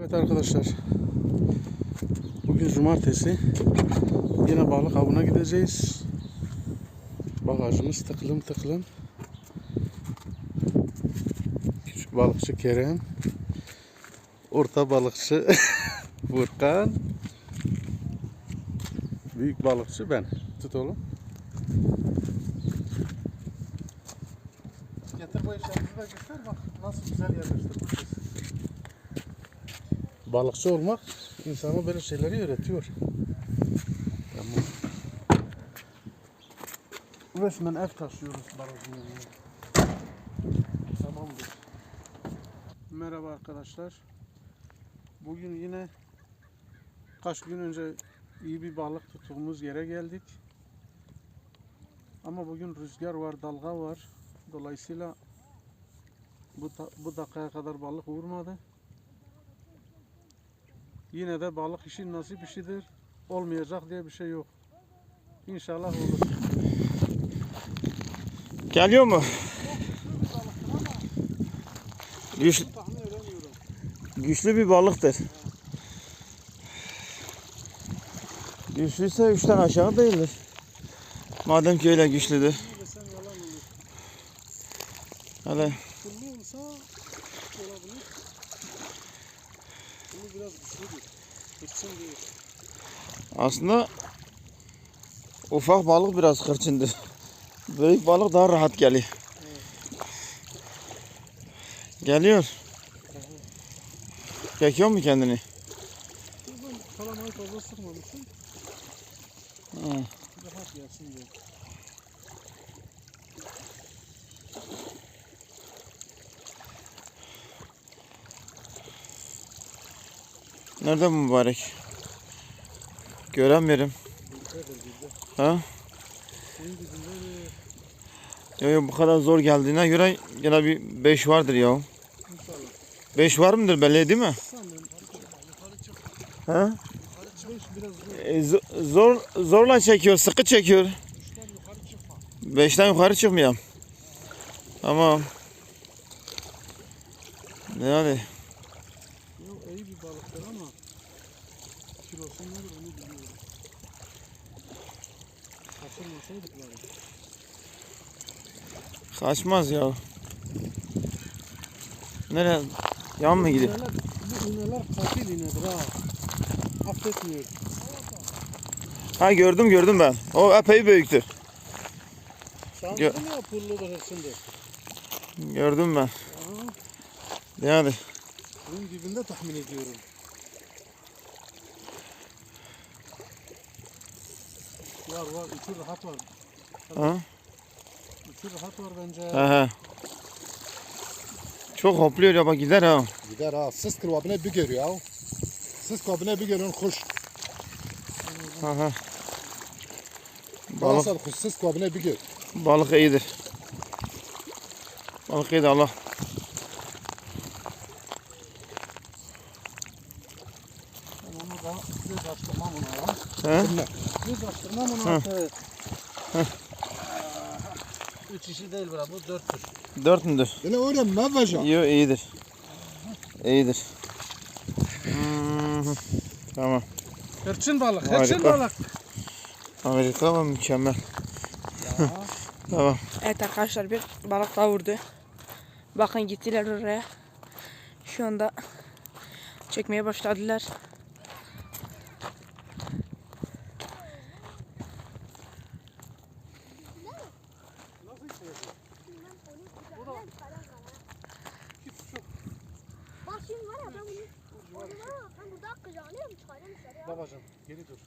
Evet arkadaşlar. Bugün cumartesi. Yine balık avına gideceğiz. Bagajımız tıklım tıklım. Küçük balıkçı Kerem. Orta balıkçı Furkan. Büyük balıkçı ben. Tut oğlum. Getir bu eşyalarını da göster bak nasıl güzel yerleştirmişiz. Balıkçı olmak insana böyle şeyleri öğretiyor. Tamam. Resmen ev taşıyoruz barajın. Tamamdır. Merhaba arkadaşlar. Bugün yine kaç gün önce iyi bir balık tuttuğumuz yere geldik. Ama bugün rüzgar var, dalga var. Dolayısıyla bu, bu dakikaya kadar balık vurmadı. Yine de balık işi nasip işidir. Olmayacak diye bir şey yok. İnşallah olur. Geliyor mu? Güç, güçlü bir balıktır. Güçlüyse üçten aşağı değildir. Madem ki öyle güçlüdür. Ne desem yalan olur. Hele Pullu olsa olabilir. Bunu biraz güçlüdür. Hırçın değil. Aslında ufak balık biraz hırçındır. Büyük balık daha rahat geliyor. Geliyor. Çekiyor mu kendini? Kalamayı fazla sıkmamışım. Rahat gelsin diye. Nerede bu mübarek? Göremiyorum. Ha? Yo, yo, bu kadar zor geldiğine göre yine bir 5 vardır ya. inşallah. 5 var mıdır belli değil mi? Ha? E, zo- zor zorla çekiyor, sıkı çekiyor. Üçten yukarı çıkma. 5'ten yukarı çıkmıyor. Tamam. Yani Yok iyi bir balıktır ama kilosu nedir onu bilmiyorum. Kaçırmasaydık bari. Kaçmaz ya. Nereye? Yan mı gidiyor? Bu iğneler katil iğnedir ha. Affetmiyor. Ha gördüm gördüm ben. O epey büyüktür. Şanslı Gö- ya pulludur hırsındır? Gördüm ben. Yani bunun dibinde tahmin ediyorum. Var var, üçü rahat var. ha? Üçü rahat var bence. He he. Çok hopluyor ya bak gider ha. Gider ha. Siz kıvabına bir görüyor ya. Siz kıvabına bir görüyorsun kuş. Ha ha. Balık. Balık, siz kıvabına bir gör. balık iyidir. Balık iyidir Allah. Onu. He? Göz açtırmam ona. Hı. Üç işi değil bura, bu dörttür. Dört müdür? Öyle mi vecan? Yok iyidir. İyidir. Hmm, Tamam. Hırçın balık, Harika. hırçın balık. Amerika mı mükemmel. Tamam. Evet arkadaşlar bir balık daha vurdu. Bakın gittiler oraya. Şu anda çekmeye başladılar. Bak şimdi var ya ben bunu onu var ya ben burada kıcağınıyım çıkarıyorum dışarıya. Babacım geri dur.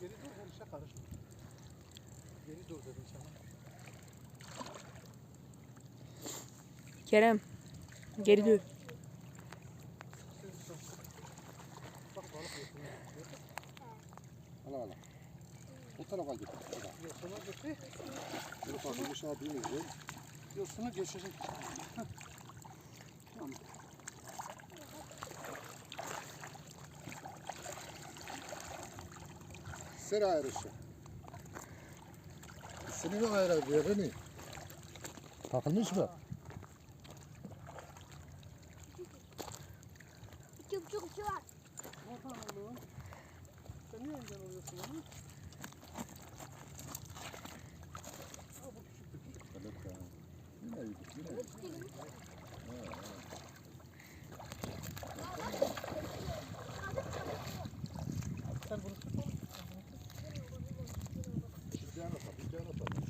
Geri dur her işe karışma. Geri dur dedim sana. Kerem geri yokluyor. Ala ala. O tarafa git. Yosunu bir şey yapayım. Yosunu geçecek. Sıra ayrışı. Seni de ayrı mi? Takılmış mı? İki buçuk kişi var. Bakalım. Sen niye engel oluyorsun bana? Sen bunu tut oğlum. Diana tabii, Diana tabii.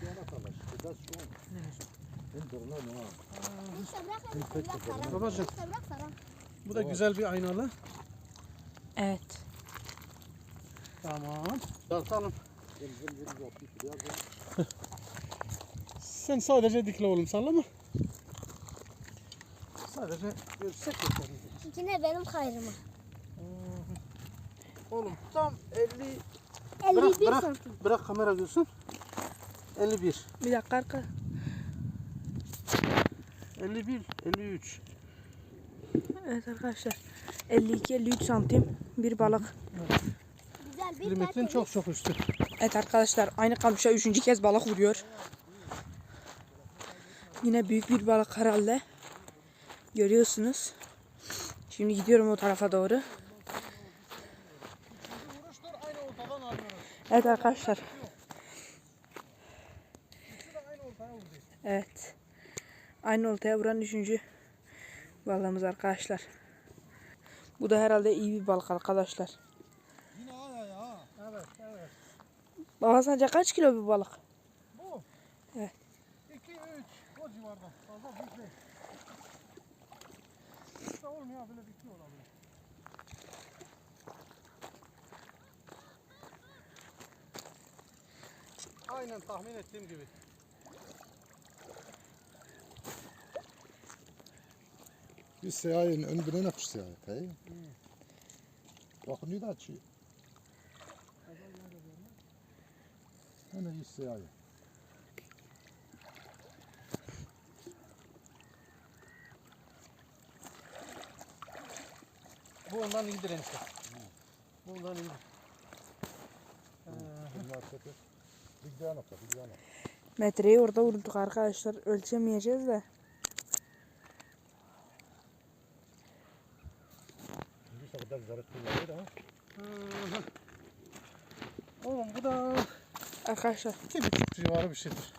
Diana tabii. Das schon. In Berlin, ha. İşte bırak Peki, bırak peki. Sara. Babacığım. Bu da güzel bir aynalı. Evet. Tamam. Gel. Sen sadece dikle oğlum sallama. Sadece görsek yeter. Yine benim hayrıma. Oğlum tam 50 51 bırak bırak santim. bırak kamera görsün. 51 Bir dakika arka. 51 53 Evet arkadaşlar. 52-53 santim bir balık. Güzel bir Limitin çok çok üstü. Evet arkadaşlar aynı kamışa üçüncü kez balık vuruyor. Yine büyük bir balık herhalde. Görüyorsunuz. Şimdi gidiyorum o tarafa doğru. Vuruşlar aynı ortadan alıyoruz. Evet arkadaşlar. aynı ortaya vurdu. Evet. Aynı oltaya vuran üçüncü balığımız arkadaşlar. Bu da herhalde iyi bir balık arkadaşlar. Yine ha. Evet evet. Baba sence kaç kilo bir balık? Bu. Evet. 2 3 o civarda. Fazla büyük değil. İşte olmuyor böyle bir şey olabilir. Aynen tahmin ettiğim gibi. Önüne kuş siyahı. Hey. Bakın ne de açıyor. Hemen iyi siyahı. Bu ondan iyidir enişte. Bu ondan iyidir. Tane. Metreyi orada vurduk arkadaşlar. Ölçemeyeceğiz de. Bir kadar zarif kullanıyor ha. Oğlum bu da Arkadaşlar. iki buçuk civarı bir şeydir.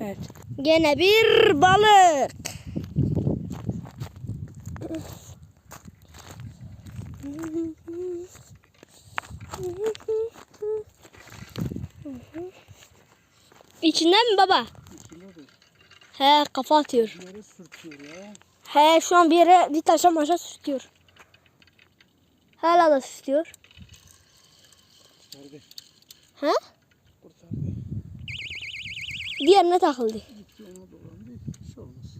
Evet. Gene bir balık. İçinden mi baba? İçinde de He kafa atıyor. yere sürtüyor ya. He şu an bir yere bir taşa maşa sürtüyor. Hala da sürtüyor. Kurtardı. He? Kurtardı. Diğerine takıldı. Gitti ona dolandı. Bir olmaz.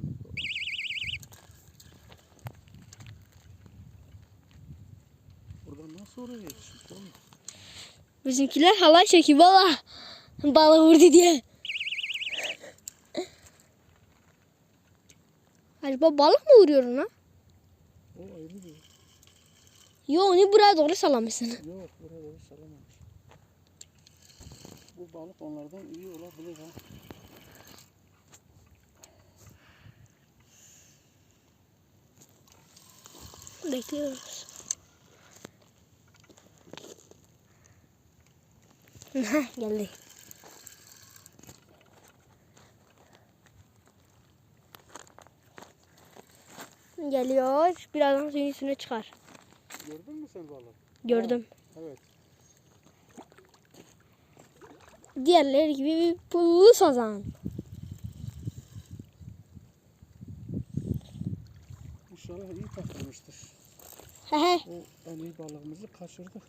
Buradan nasıl oraya yetişmiş oğlum? Bizimkiler halay çekiyor baba. Balık vurdu diye. Acaba balık mı vuruyor ona? O ayrı bir. Yo onu buraya doğru salamışsın. Yok buraya doğru salamamış. Bu balık onlardan iyi olabilir ha. Bekliyoruz. Geldi. Geliyor. Birazdan suyun üstüne çıkar. Gördün mü sen balığı? Gördüm. Evet. Diğerleri gibi bir pullu sazan. İnşallah iyi takılmıştır. Hehe. O en iyi balığımızı kaçırdık.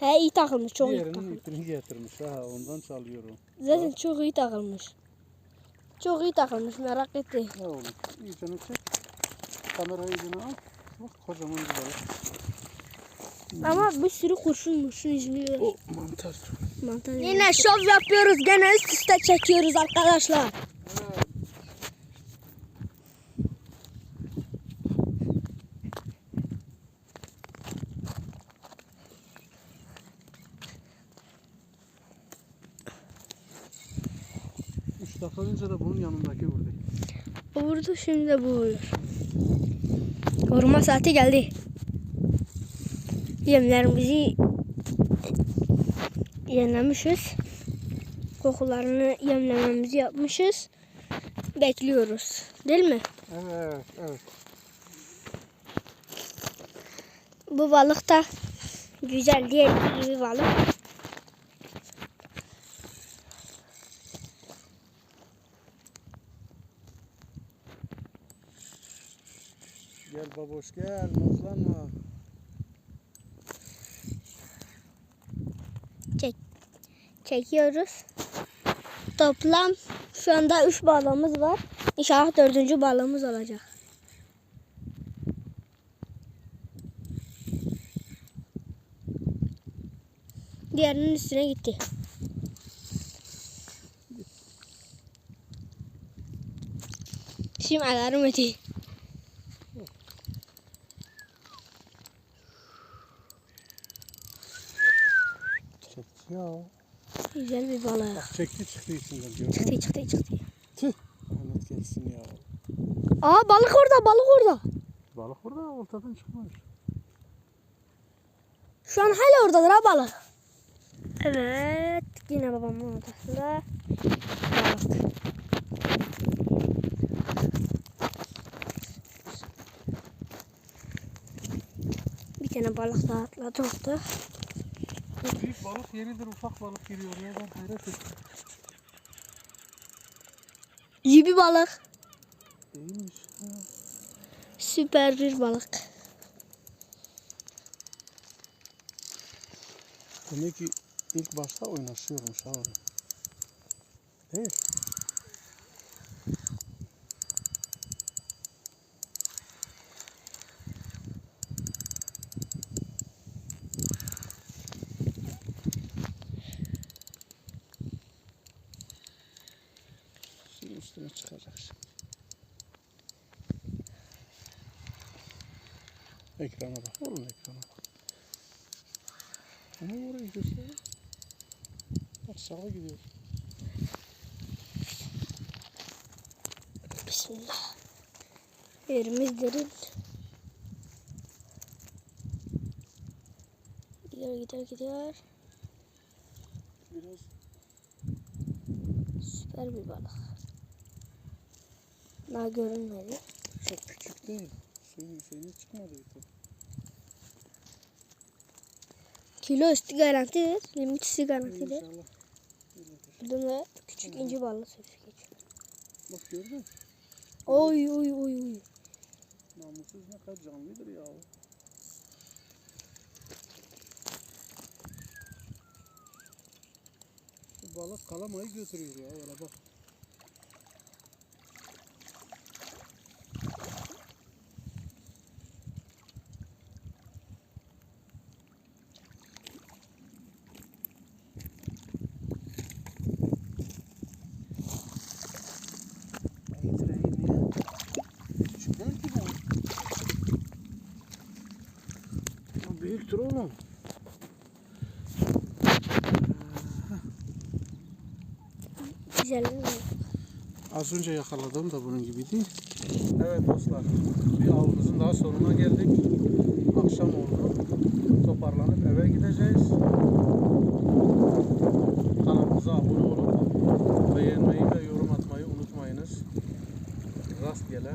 He iyi takılmış. Çok iyi Diğerinin takılmış. ipini getirmiş ha ondan çalıyorum. Zaten çok iyi takılmış. Çok iyi takılmış merak etti. Ne oğlum iyice çek. Kamerayı iyicene al. Bak kocaman bir balık. Ama bir sürü kurşunmuş. Şunu izliyor. O mantar. Yine şov yapıyoruz. Gene üst üste çekiyoruz arkadaşlar. Üç dakika önce de bunun yanındaki vurdu. O vurdu şimdi de bu vuruyor. Vurma saati geldi. Yemlerimizi yemlemişiz. Kokularını yemlememizi yapmışız. Bekliyoruz. Değil mi? Evet, evet. Bu balık da güzel diğer gibi balık. Gel baboş gel, nazlanma. Çekiyoruz. Toplam şu anda 3 balığımız var. İnşallah dördüncü balığımız olacak. Diğerinin üstüne gitti. Şimdi alarm ötüyor. Çekti ya. Güzel bir balık. Bak çekti çıktı içinden gördün? Çıktı çıktı çıktı. Ahmet gelsin ya. Aa balık orada balık orada. Balık burada ortadan çıkmış. Şu an hala oradadır ha balık. Evet. Yine babamın odasında balık. Bir tane balık daha atladı orada. Bu büyük balık yeridir, ufak balık giriyor ya. Ben hayret ettim. İyi bir balık. İyiymiş. Ha. Süper bir balık. Demek ki ilk başta oynaşıyormuş onu. Değil. Şimdi üstüne çıkacak şimdi. Ekrana bak oğlum ekrana bak. Ama orayı göster. Bak sağa gidiyor. Bismillah. Yerimiz derin. Gidiyor gidiyor gidiyor. Biraz Süper bir balık. Daha görünmedi. çok küçük değil. Suyun şeyine çıkmadı bir tabii. Kilo üstü garantidir. Limit üstü garantidir. İnşallah. Buradan da küçük inci balığı sözü geçiyor. Bak gördün mü? Oy oy oy oy. Namussuz ne kadar canlıdır ya. Bu balık kalamayı götürüyor ya. Öyle bak. İyidir iyi niye? Küçük değil ki bu. Bu büyüktür oğlum. Güzel. Az önce yakaladığım da bunun gibiydi. Evet dostlar, bir avımızın daha sonuna geldik. Akşam oldu. Toparlanıp eve gideceğiz. Kanalımıza abone olup beğenmeyi ve yorum atmayı unutmayınız. Rastgele